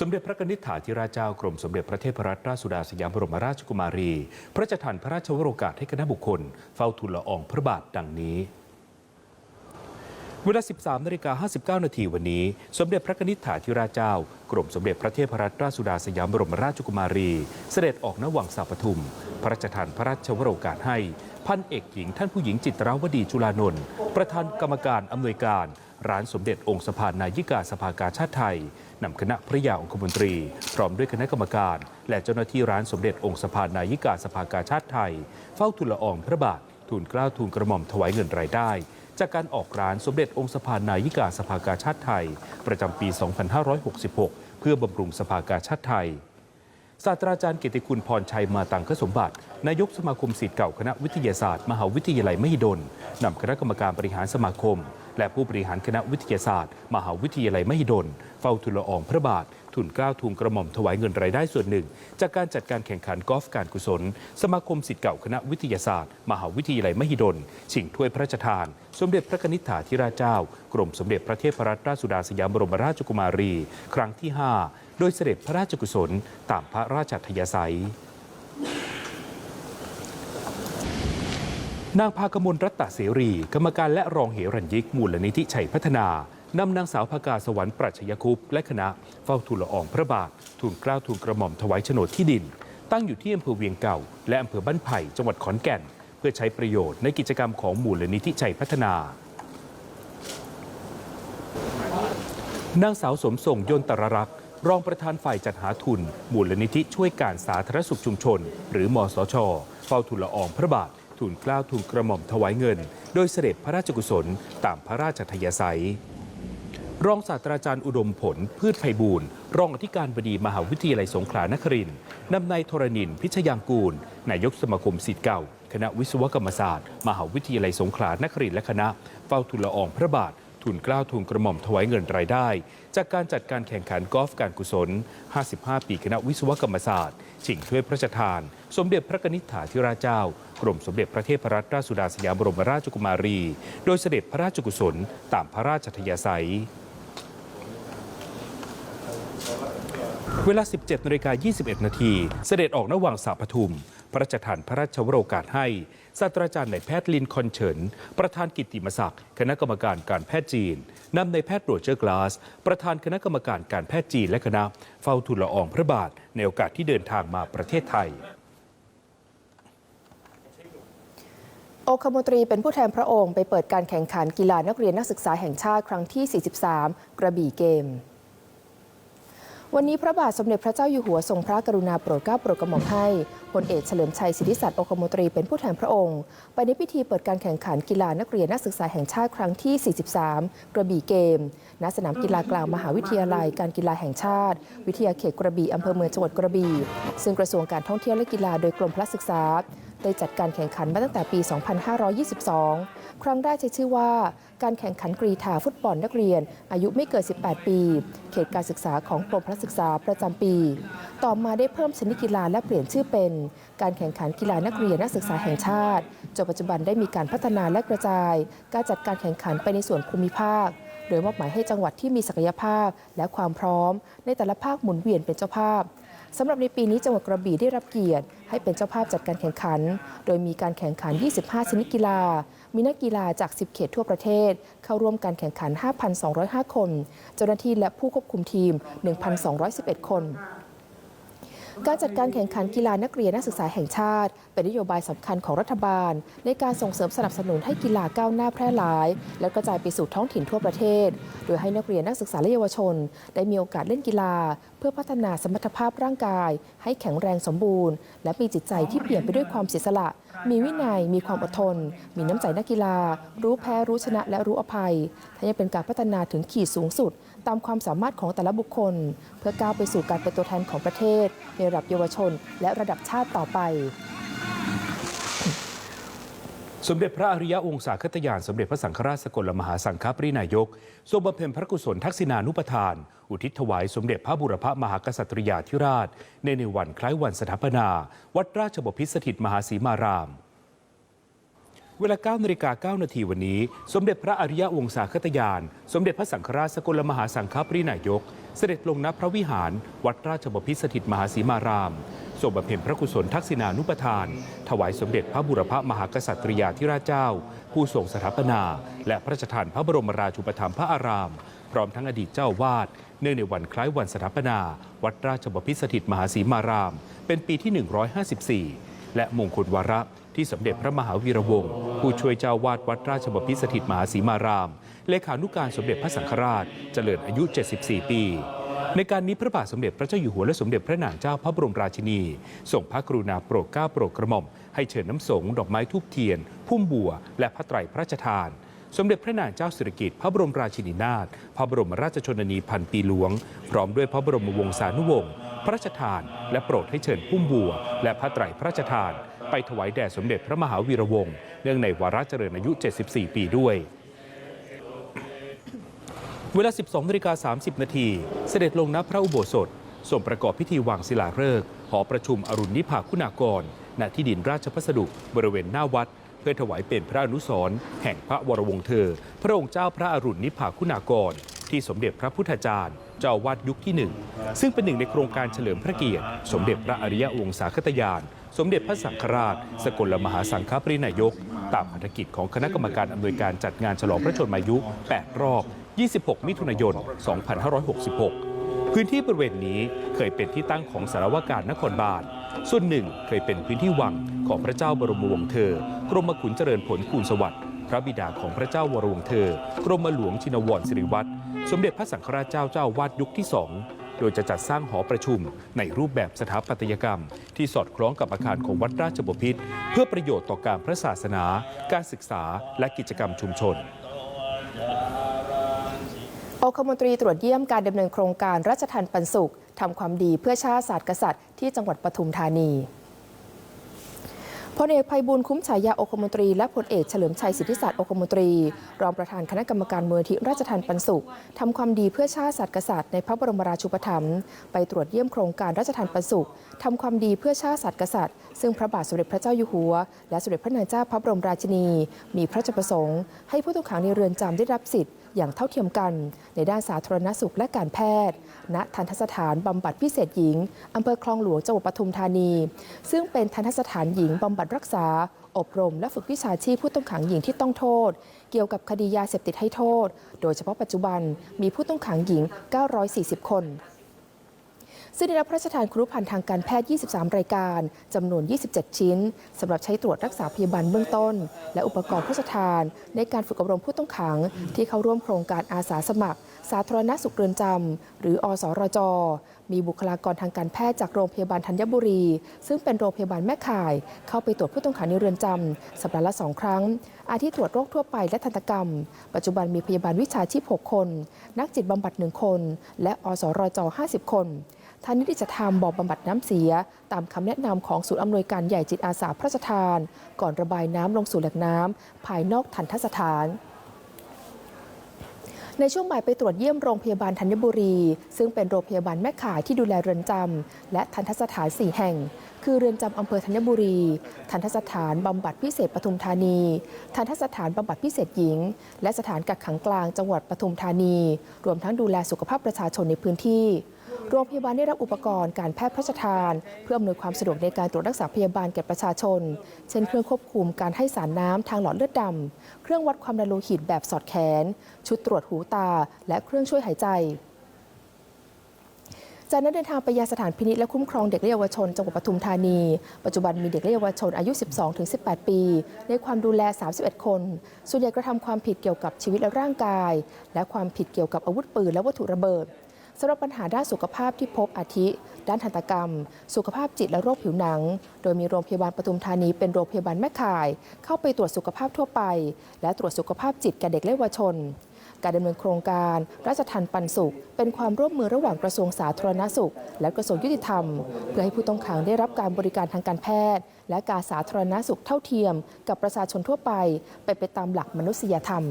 สมเด็จพระนิษฐาธิราชเจ้ากรมสมเด็จพระเทพรัตนราชสุดาสยามบรมราชกุมารี พระราชทานพระราชวโรกาสให้คณะบุคคล เฝ้าทูลละอองพระบาทดังนี้เวลา 13นาฬิกา59 นาทีวันนี้ สมเด็จพระนิษฐาธิราชเจ้า กรมสมเด็จพระเทพรัตนราชสุดาสยามบรมราชกุมารี เสด็จออกณวังสาปทุม พระราชทานพระราชวโรกาสให้ พันเอกหญิงท่านผู้หญิงจิตราวดีจุลานนท์ประธานกรรมการอำนวยการ ร้านสมเด็จองค์สภานายิกาสภากาชาติไทยนำคณะพระยาองคมนตรี พร้อมด้วยคณะกรรมการ และเจ้าหน้าที่ร้านสมเด็จองค์สภานายิกาสภากาชาติไทย เฝ้าทูลละอองพระบาททูลเกล้าทูลกระหม่อมถวายเงินรายได้ จากการออกร้านสมเด็จองค์สภานายิกาสภากาชาติไทย ประจำปี 2566 เพื่อบำรุงสภากาชาติไทยศาสตราจารย์กียรติคุณพรชัยมาตังคสมบัติ นายกสมาคมศิษย์เก่าคณะวิทยาศาสตร์ มหาวิทยาลัยมหิดลนำคณะกรรมการบริหารสมาคม และผู้บริหารคณะวิทยาศาสตร์ มหาวิทยาลัยมหิดล เฝ้าทุลอองพระบาท ทุนเกล้าทุนกระหม่อมถวายเงินรายได้ส่วนหนึ่ง จากการจัดการแข่งขันกอล์ฟการกุศล สมาคมศิษย์เก่าคณะวิทยาศาสตร์ มหาวิทยาลัยมหิดล ชิงถ้วยพระราชทาน สมเด็จพระนิษฐาธิราชเจ้า กรมสมเด็จพระเทพรัตนราชสุดาสยามบรมราชกุมารี ครั้งที่ 5 โดยเสด็จพระราชกุศล ตามพระราชอัธยาศัย นางพากมลรัตตเสรี กรรมการและรองเหรัญยิกมูลนิธิชัยพัฒนานำนางสาวภากาสวรรค์ปรัชญาคุปและคณะเฝ้าทูลละอองพระบาททูลเกล้าทูลกระหม่อมถวายโฉนดที่ดิน ตั้งอยู่ที่อำเภอเวียงเก่า และอำเภอบ้านไผ่จังหวัดขอนแก่น เพื่อใช้ประโยชน์ในกิจกรรมของมูลนิธิชัยพัฒนานางสาวสมส่งยนตรรักษ์รองประธานฝ่ายจัดหาทุน มูลนิธิช่วยการสาธารณสุขชุมชน หรือมสชเฝ้าทุละอองพระบาท ทุนเกล้าทุนกระหม่อมถวายเงิน โดยเสด็จพระราชกุศลตามพระราชทยาศัย รองศาสตราจารย์อุดมผล พืชไพบูลย์รองอธิการบดีมหาวิทยาลัยสงขลานครินทร์นำนายธรณินพิชยางกูล นายกสมาคมศิษย์เก่า คณะวิศวกรรมศาสตร์ มหาวิทยาลัยสงขลานครินทร์และคณะเฝ้าทุนละอองพระบาททุนเกล้าทุนกระหม่อมถวายเงินรายได้ จากการจัดการแข่งขันกอล์ฟการกุศล 55 ปีคณะวิศวกรรมศาสตร์ ชิงถ้วยพระราชทาน สมเด็จพระนิษฐาธิราชเจ้ากรมสมเด็จพระเทพรัตนราชสุดาสยามบรมราชกุมารี โดยเสด็จพระราชกุศลตามพระราชทยาศัยเวลา 17นาฬิกา21 นาที เสด็จออกนวังสาปทุม พระราชทานพระราชวโรกาสให้ ศาสตราจารย์นายแพทย์ลินคอนเฉิน ประธานกิตติมศักดิ์ คณะกรรมการการแพทย์จีน นำนายแพทย์โรเจอร์กลาส ประธานคณะกรรมการการแพทย์จีนและคณะ เฝ้าทูลละอองพระบาท ในโอกาสที่เดินทางมาประเทศไทย องคมนตรีเป็นผู้แทนพระองค์ไปเปิดการแข่งขันกีฬานักเรียนนักศึกษาแห่งชาติครั้งที่ 43 กระบี่เกม วันนี้พระบาทสมเด็จพระเจ้าอยู่หัวทรงพระกรุณาโปรดเกล้าโปรดกระหม่อมให้พลเอกเฉลิมชัยสิทธิสัตย์องคมนตรีเป็นผู้แทนพระองค์ ไปในพิธีเปิดการแข่งขันกีฬานักเรียนนักศึกษาแห่งชาติครั้งที่ 43 กระบี่เกม ณ สนามกีฬากลางมหาวิทยาลัยการกีฬาแห่งชาติ วิทยาเขตกระบี่อำเภอเมืองจังหวัดกระบี่ ซึ่งกระทรวงการท่องเที่ยวและกีฬาโดยกรมพละศึกษา ได้จัดการแข่งขันมาตั้งแต่ปี 2522 ครั้งแรกใช้ชื่อว่าการแข่งขันกรีธาฟุตบอลนักเรียน อายุไม่เกิน 18 ปี เขตการศึกษาของกรมพละศึกษาประจำปี ต่อมาได้เพิ่มชนิดกีฬาและเปลี่ยนชื่อเป็น การแข่งขันกีฬานักเรียนนักศึกษาแห่งชาติจนปัจจุบันได้มีการพัฒนาและกระจาย การจัดการแข่งขันไปในส่วนภูมิภาคโดยมอบหมายให้จังหวัดที่มีศักยภาพและความพร้อม ในแต่ละภาคหมุนเวียนเป็นเจ้าภาพสำหรับในปีนี้จังหวัดกระบี่ได้รับเกียรติ ให้เป็นเจ้าภาพจัดการแข่งขัน โดยมีการแข่งขัน 25 ชนิดกีฬา มีนักกีฬาจาก 10 เขตทั่วประเทศ เข้าร่วมการแข่งขัน 5,205 คน เจ้าหน้าที่และผู้ควบคุมทีม 1,211 คนการจัดการแข่งขันกีฬานักเรียนนักศึกษาแห่งชาติ เป็นนโยบายสำคัญของรัฐบาล ในการส่งเสริมสนับสนุนให้กีฬาก้าวหน้าแพร่หลาย และกระจายไปสู่ท้องถิ่นทั่วประเทศ โดยให้นักเรียนนักศึกษาและเยาวชน ได้มีโอกาสเล่นกีฬา เพื่อพัฒนาสมรรถภาพร่างกาย ให้แข็งแรงสมบูรณ์ และมีจิตใจที่เปลี่ยนไปด้วยความเสียสละ มีวินัย มีความอดทน มีน้ำใจนักกีฬา รู้แพ้รู้ชนะและรู้อภัยทั้งยังเป็นการพัฒนาถึงขีดสูงสุด ตามความสามารถของแต่ละบุคคล เพื่อก้าวไปสู่การเป็นตัวแทนของประเทศ ในระดับเยาวชน และระดับชาติต่อไป สมเด็จพระอริยองศาคตยาน สมเด็จพระสังฆราชสกลมหาสังฆปรินายก ทรงบำเพ็ญพระกุศลทักษิณานุปทาน อุทิศถวายสมเด็จพระบุรพมหากษัตริยาธิราช ในในวันคล้ายวันสถาปนา วัดราชบพิษสถิตมหาสีมาราม เวลา9นาฬิกา9นาทีวันนี้ สมเด็จพระอริยวงศาคตยาน สมเด็จพระสังฆราชสกลมหาสังฆปรินายก เสด็จลงณพระวิหาร วัดราชบพิตรสถิตมหาสีมารามทรงบำเพ็ญพระกุศลทักษิณานุปทาน ถวายสมเด็จพระบุรพมหากษัตริยาธิราชเจ้า ผู้ทรงสถาปนา และพระราชทานพระบรมราชูปถัมภ์พระอาราม พร้อมทั้งอดีตเจ้าวาด เนื่องในวันคล้ายวันสถาปนา วัดราชบพิตรสถิตมหาสีมาราม เป็นปีที่ 154 และมงคลวาระ ที่สมเด็จพระมหาวีระวงศ์ผู้ช่วยเจ้าวาดวัดราชบพิสถิตมหาสีมาราม เลขานุการสมเด็จพระสังฆราช เจริญอายุ 74 ปี ในการนี้พระบาทสมเด็จพระเจ้าอยู่หัวและสมเด็จพระนางเจ้าพระบรมราชินีส่งพระกรุณาโปรดเกล้าโปรดกระหม่อมให้เชิญน้ำสงฆ์ดอกไม้ทูบเทียน พุ่มบัว และพระไตรพระราชทาน สมเด็จพระนางเจ้าสิริกิติ์พระบรมราชินีนาถพระบรมราชชนนีพันปีหลวง พร้อมด้วยพระบรมวงศานุวงศ์พระราชทาน และโปรดให้เชิญพุ่มบัว และพระไตรพระราชทาน ไปถวายแด่สมเด็จพระมหาวีระวงศ์เนื่องในวาระเจริญอายุ 74 ปีด้วย เวลา 12นาฬิกา30 นาที เสด็จลงณพระอุโบสถส่งประกอบพิธีวางศิลาฤกษ์หอประชุมอรุณนิพาคุณากร ณที่ดินราชพัสดุบริเวณหน้าวัด เพื่อถวายเป็นพระอนุสรณ์แห่งพระวรวงศ์เธอ พระองค์เจ้าพระอรุณนิพาคุณากร ที่สมเด็จพระพุทธจารย์ เจ้าอาวาดยุคที่หนึ่งซึ่งเป็นหนึ่งในโครงการเฉลิมพระเกียรติ สมเด็จพระอริยวงศาคตยาน สมเด็จพระสังฆราช สกลมหาสังฆปรินายก ตามพันธกิจของคณะกรรมการอำนวยการจัดงานฉลองพระชนมายุ 8 รอบ 26 มิถุนายน 2566 พื้นที่บริเวณนี้เคยเป็นที่ตั้งของสารวการนครบาล ส่วนหนึ่งเคยเป็นพื้นที่วังของพระเจ้าบรมวงศ์เธอ กรมขุนเจริญผลคูณสวัสดิ์พระบิดาของพระเจ้าวรวงศ์เธอกรมหลวงชินวรสิริวัตรสมเด็จพระสังฆราชเจ้าเจ้าวาดยุคที่สอง โดยจะจัดสร้างหอประชุมในรูปแบบสถาปัตยกรรม ที่สอดคล้องกับอาคารของวัดราชบพิตรเพื่อประโยชน์ต่อการพระศาสนา การศึกษา และกิจกรรมชุมชนองคมนตรีตรวจเยี่ยมการดำเนินโครงการราชทันปันสุขทำความดีเพื่อชาติศาสตร์กษัตริย์ที่จังหวัดปทุมธานี พลเอกภัยบูลย์คุ้มฉายาองคมนตรี และพลเอกเฉลิมชัยสิทธิศาสตร์องคมนตรี รองประธานคณะกรรมการมูลที่ราชทันปันสุขทำความดีเพื่อชาติศาสตร์กษัตริย์ในพระบรมราชูปถัมภ์ไปตรวจเยี่ยมโครงการราชทันปันสุขทำความดีเพื่อชาติศาสตร์กษัตริย์ ซึ่งพระบาทสมเด็จพระเจ้าอยู่หัว และสมเด็จพระนางเจ้าพระบรมราชินี มีพระราชประสงค์ ให้ผู้ต้องขังในเรือนจำได้รับสิทธิ อย่างเท่าเทียมกัน ในด้านสาธารณสุขและการแพทย์ ณทันทสถานบำบัดพิเศษหญิงอำเภอคลองหลวงจังหวัดปทุมธานี ซึ่งเป็นทันทสถานหญิงบำบัดรักษา อบรม และฝึกวิชาชีพผู้ต้องขังหญิงที่ต้องโทษ เกี่ยวกับคดียาเสพติดให้โทษ โดยเฉพาะปัจจุบันมีผู้ต้องขังหญิง 940 คน ซึ่งได้รับพระราชทานครุภัณฑ์ทางการแพทย์ 23 รายการจำนวน 27 ชิ้นสำหรับใช้ตรวจรักษาพยาบาลเบื้องต้น และอุปกรณ์พระราชทาน ในการฝึกอบรมผู้ต้องขัง ที่เข้าร่วมโครงการอาสาสมัคร สาธารณสุขเรือนจำหรืออสรจ มีบุคลากรทางการแพทย์จากโรงพยาบาลธัญบุรี ซึ่งเป็นโรงพยาบาลแม่ข่าย เข้าไปตรวจผู้ต้องขังในเรือนจำสัปดาห์ละสองครั้ง อาทิตรวจโรคทั่วไปและทันตกรรม ปัจจุบันมีพยาบาลวิชาชีพ 6 คน นักจิตบำบัดหนึ่งคน และอสรจ 50 คน ทางนิติจธรรมบอกบำบัดน้ำเสีย ตามคำแนะนำของศูนย์อำนวยการใหญ่จิตอาสาพระราชทาน ก่อนระบายน้ำลงสู่แหล่งน้ำภายนอกทันทสถานในช่วงบ่ายไปตรวจเยี่ยมโรงพยาบาลธัญบุรี ซึ่งเป็นโรงพยาบาลแม่ข่ายที่ดูแลเรือนจำและทันทสถาน 4 แห่ง คือเรือนจำอำเภอธัญบุรี ทันทสถานบำบัดพิเศษปทุมธานี ทันทสถานบำบัดพิเศษหญิง และสถานกักขังกลางจังหวัดปทุมธานี รวมทั้งดูแลสุขภาพประชาชนในพื้นที่ โรงพยาบาลได้รับอุปกรณ์การแพทย์พระราชทาน เพื่ออำนวยความสะดวกในการตรวจรักษาพยาบาลแก่ประชาชน เช่นเครื่องควบคุมการให้สารน้ำทางหลอดเลือดดำ เครื่องวัดความดันโลหิตแบบสอดแขน ชุดตรวจหูตา และเครื่องช่วยหายใจจากนั้นเดินทางไปยังสถานพินิจและคุ้มครองเด็กและเยาวชนจังหวัดปทุมธานี ปัจจุบันมีเด็กและเยาวชนอายุ 12-18 ปี ในความดูแล 31 คน ส่วนใหญ่กระทำความผิดเกี่ยวกับชีวิตและร่างกาย และความผิดเกี่ยวกับอาวุธปืนและวัตถุระเบิด สำหรับปัญหาด้านสุขภาพที่พบอาทิ ด้านทันตกรรม สุขภาพจิตและโรคผิวหนัง โดยมีโรงพยาบาลปทุมธานีเป็นโรงพยาบาลแม่ข่าย เข้าไปตรวจสุขภาพทั่วไป และตรวจสุขภาพจิตแก่เด็กและเยาวชน การดำเนินโครงการราชทันปันสุข เป็นความร่วมมือระหว่างกระทรวงสาธารณสุข และกระทรวงยุติธรรม เพื่อให้ผู้ต้องขังได้รับการบริการทางการแพทย์ และการสาธารณสุขเท่าเทียม กับประชาชนทั่วไป ไปไปตามหลักมนุษยธรรม